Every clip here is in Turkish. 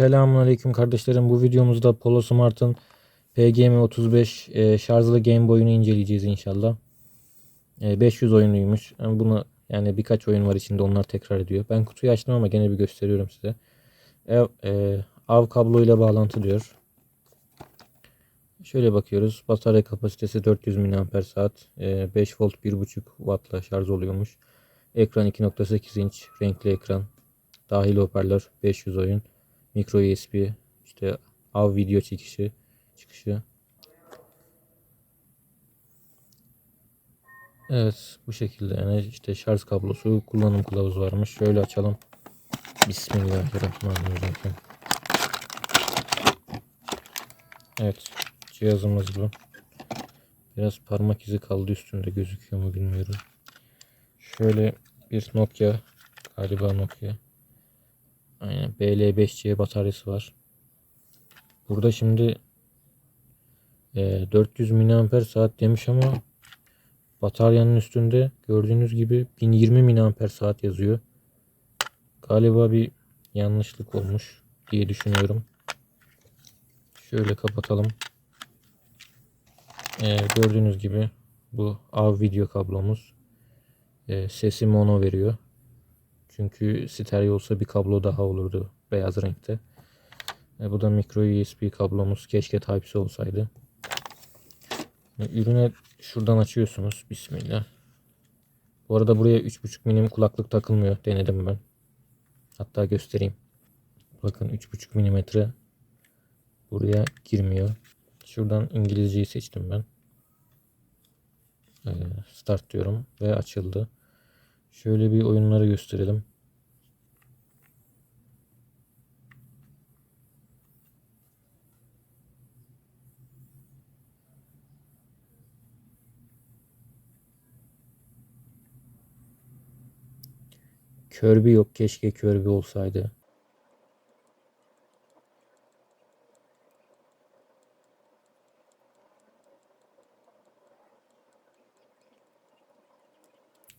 Selamünaleyküm kardeşlerim. Bu videomuzda Polo Smart'ın PGM35 e, şarjlı Game Boy'unu inceleyeceğiz inşallah. E, 500 oyunuymuş. Yani bunu yani birkaç oyun var içinde onlar tekrar ediyor. Ben kutuyu açtım ama gene bir gösteriyorum size. Ev, e, av kabloyla bağlantı diyor. Şöyle bakıyoruz. Batarya kapasitesi 400 mAh. E, 5 volt 1.5 wattla şarj oluyormuş. Ekran 2.8 inç renkli ekran. Dahil hoparlör 500 oyun. Micro USB işte av video çekişi çıkışı. Evet bu şekilde yani işte şarj kablosu kullanım kılavuzu varmış. Şöyle açalım. Bismillahirrahmanirrahim. Evet cihazımız bu. Biraz parmak izi kaldı üstünde gözüküyor mu bilmiyorum. Şöyle bir Nokia galiba Nokia. Aynen BL5C bataryası var. Burada şimdi e, 400 mAh saat demiş ama bataryanın üstünde gördüğünüz gibi 1020 mAh saat yazıyor. Galiba bir yanlışlık olmuş diye düşünüyorum. Şöyle kapatalım. E, gördüğünüz gibi bu av video kablomuz. E, sesi mono veriyor. Çünkü stereo olsa bir kablo daha olurdu beyaz renkte. E, bu da micro USB kablomuz. Keşke Type-C olsaydı. E, ürüne şuradan açıyorsunuz. Bismillah. Bu arada buraya 3.5 milim kulaklık takılmıyor. Denedim ben. Hatta göstereyim. Bakın 3.5 milimetre buraya girmiyor. Şuradan İngilizceyi seçtim ben. E, start diyorum ve açıldı. Şöyle bir oyunları gösterelim. Kirby yok. Keşke Kirby olsaydı.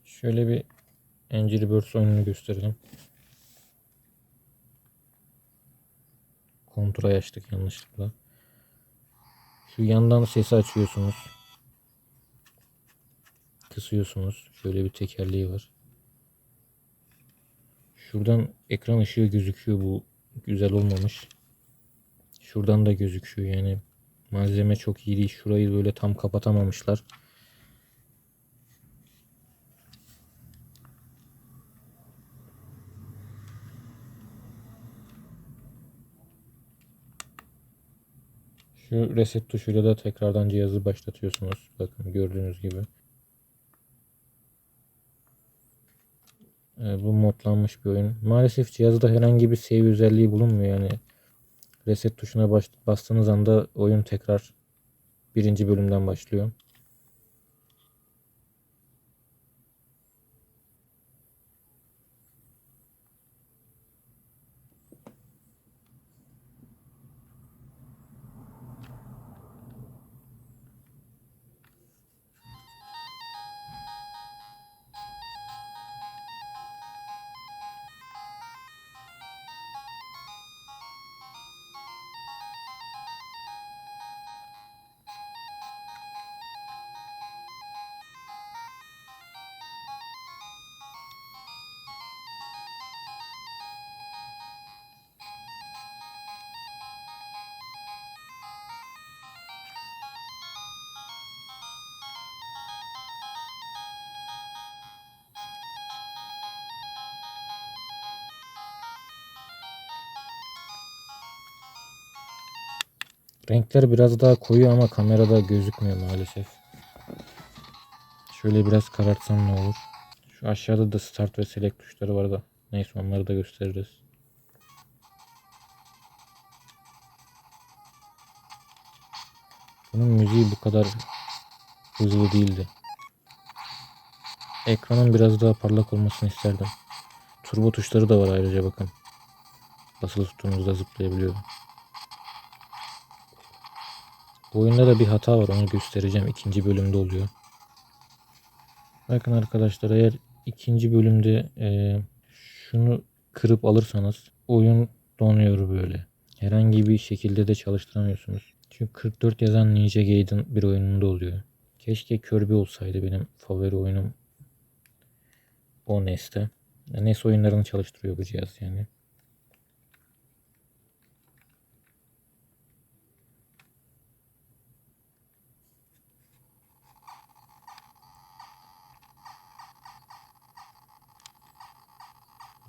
Şöyle bir Angry Birds oyununu gösterelim. Kontrol açtık yanlışlıkla. Şu yandan sesi açıyorsunuz. Kısıyorsunuz. Şöyle bir tekerleği var. Şuradan ekran ışığı gözüküyor. Bu güzel olmamış. Şuradan da gözüküyor yani. Malzeme çok iyi değil. Şurayı böyle tam kapatamamışlar. Şu reset tuşuyla da tekrardan cihazı başlatıyorsunuz. Bakın gördüğünüz gibi. Ee, bu modlanmış bir oyun. Maalesef cihazda herhangi bir save özelliği bulunmuyor yani. Reset tuşuna bastığınız anda oyun tekrar birinci bölümden başlıyor. Renkler biraz daha koyu ama kamerada gözükmüyor maalesef. Şöyle biraz karartsam ne olur. Şu aşağıda da start ve select tuşları var da. Neyse onları da gösteririz. Bunun müziği bu kadar hızlı değildi. Ekranın biraz daha parlak olmasını isterdim. Turbo tuşları da var ayrıca bakın. Basılı tuttuğunuzda zıplayabiliyor. Bu oyunda da bir hata var onu göstereceğim. ikinci bölümde oluyor. Bakın arkadaşlar eğer ikinci bölümde e, şunu kırıp alırsanız oyun donuyor böyle. Herhangi bir şekilde de çalıştıramıyorsunuz. Çünkü 44 yazan Ninja Gaiden bir oyununda oluyor. Keşke Kirby olsaydı benim favori oyunum o NES'te. NES oyunlarını çalıştırıyor bu cihaz yani.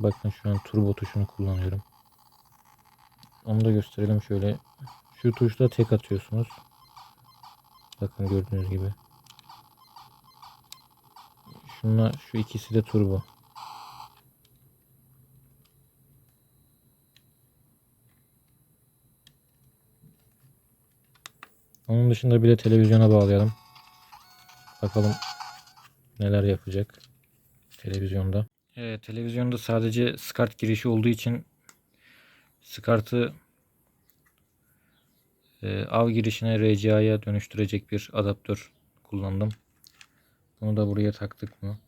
Bakın şu an turbo tuşunu kullanıyorum. Onu da gösterelim şöyle. Şu tuşla tek atıyorsunuz. Bakın gördüğünüz gibi. Şunlar şu ikisi de turbo. Onun dışında bir de televizyona bağlayalım. Bakalım neler yapacak televizyonda. Evet, televizyonda sadece SCART girişi olduğu için SCART'ı e, av girişine RCA'ya dönüştürecek bir adaptör kullandım. Bunu da buraya taktık mı?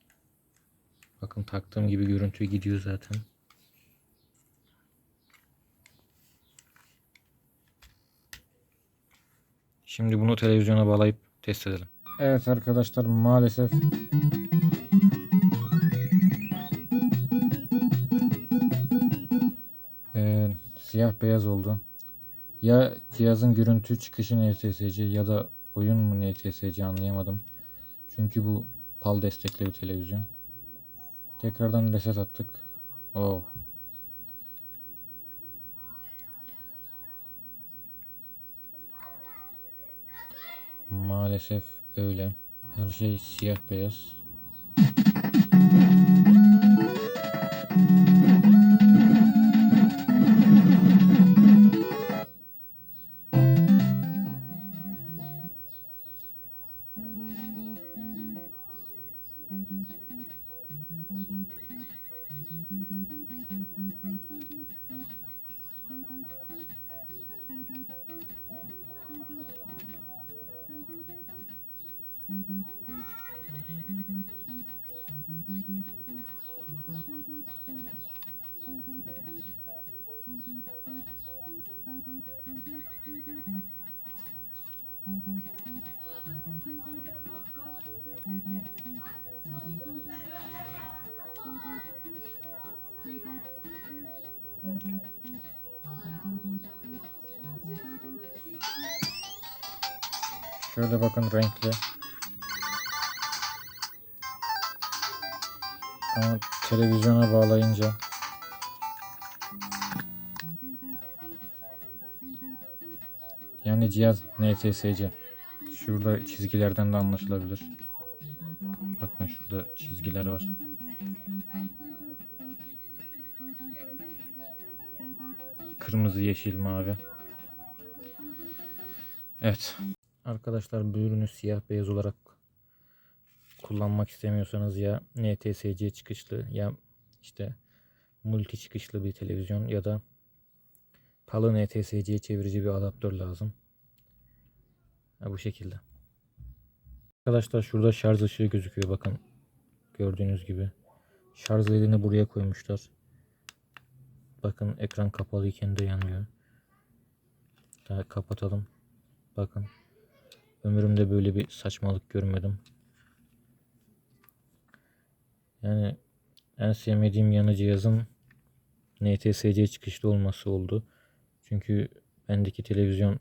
Bakın taktığım gibi görüntü gidiyor zaten. Şimdi bunu televizyona bağlayıp test edelim. Evet arkadaşlar maalesef siyah beyaz oldu. Ya cihazın görüntü çıkışı NTSC ya da oyun mu NTSC anlayamadım. Çünkü bu PAL destekli bir televizyon. Tekrardan reset attık. Oh. Maalesef öyle. Her şey siyah beyaz. Şöyle bakın renkli. Ama televizyona bağlayınca yani cihaz NTSC. Şurada çizgilerden de anlaşılabilir. Bakın şurada çizgiler var. Kırmızı, yeşil, mavi. Evet. Arkadaşlar bu ürünü siyah beyaz olarak kullanmak istemiyorsanız ya NTSC çıkışlı ya işte multi çıkışlı bir televizyon ya da PAL'ı NTSC'ye çevirici bir adaptör lazım. Ha, bu şekilde. Arkadaşlar şurada şarj ışığı gözüküyor bakın. Gördüğünüz gibi. Şarj elini buraya koymuşlar. Bakın ekran kapalı iken de yanmıyor. Daha kapatalım. Bakın. Ömrümde böyle bir saçmalık görmedim. Yani en sevmediğim yanı cihazın NTSC çıkışlı olması oldu. Çünkü bendeki televizyon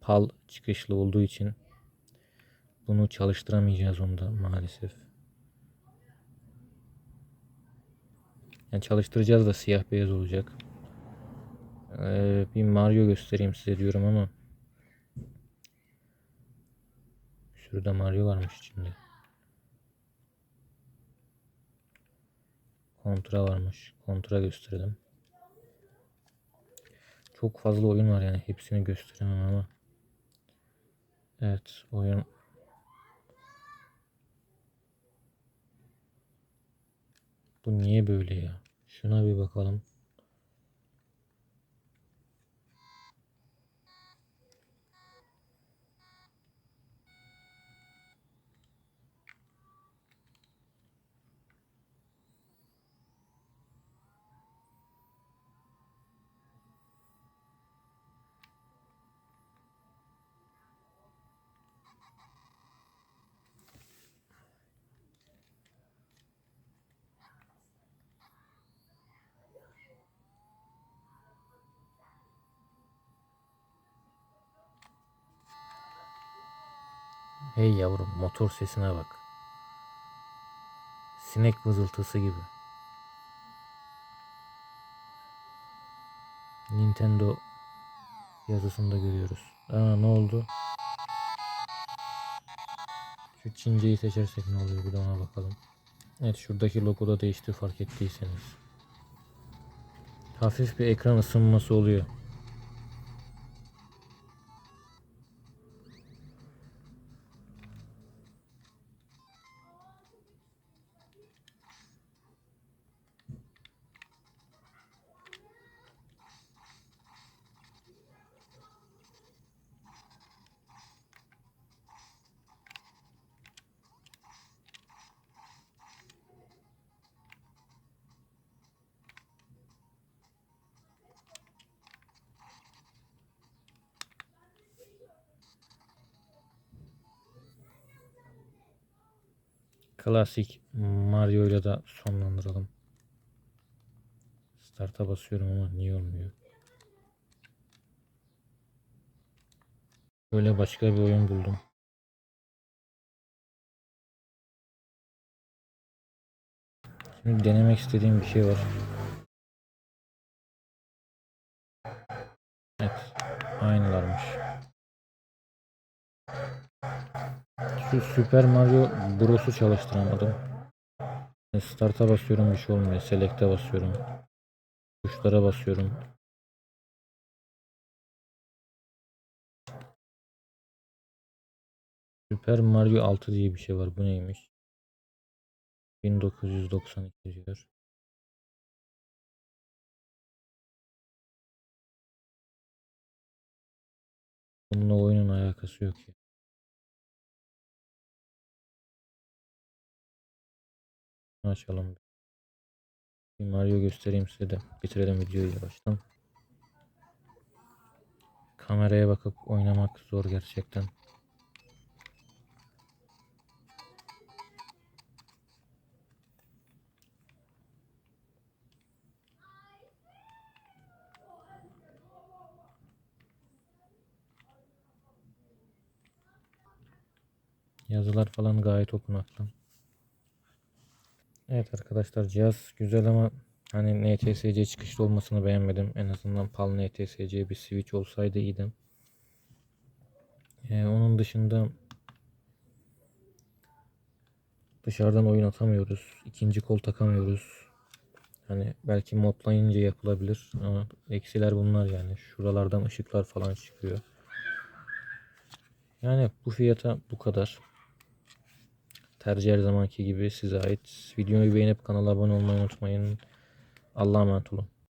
PAL çıkışlı olduğu için bunu çalıştıramayacağız onda maalesef. Yani çalıştıracağız da siyah beyaz olacak. Ee, bir Mario göstereyim size diyorum ama Şurada Mario varmış içinde. Kontra varmış. Kontra gösterelim. Çok fazla oyun var yani. Hepsini gösteremem ama. Evet oyun. Bu niye böyle ya? Şuna bir bakalım. Hey yavrum motor sesine bak. Sinek vızıltısı gibi. Nintendo yazısında görüyoruz. Aa ne oldu? Şu Çince'yi seçersek ne oluyor bir de ona bakalım. Evet şuradaki logo da değişti fark ettiyseniz. Hafif bir ekran ısınması oluyor. Klasik Mario ile de sonlandıralım. Start'a basıyorum ama niye olmuyor? Böyle başka bir oyun buldum. Şimdi denemek istediğim bir şey var. Evet, aynılarmış. Şu Super Mario Bros'u çalıştıramadım. Start'a basıyorum bir şey olmuyor. Select'e basıyorum. Tuşlara basıyorum. Super Mario 6 diye bir şey var. Bu neymiş? 1992 diyor. Bununla oyunun alakası yok ya. Açalım. Mario göstereyim size de. Bitirelim videoyu yavaştan. Kameraya bakıp oynamak zor gerçekten. Yazılar falan gayet okunaklı. Evet arkadaşlar cihaz güzel ama hani NTSC çıkışlı olmasını beğenmedim. En azından PAL NTSC bir switch olsaydı iyiydi. Ee, onun dışında dışarıdan oyun atamıyoruz. İkinci kol takamıyoruz. Hani belki modlayınca yapılabilir ama eksiler bunlar yani. Şuralardan ışıklar falan çıkıyor. Yani bu fiyata bu kadar. Tercih her zamanki gibi size ait. Videoyu beğenip kanala abone olmayı unutmayın. Allah'a emanet olun.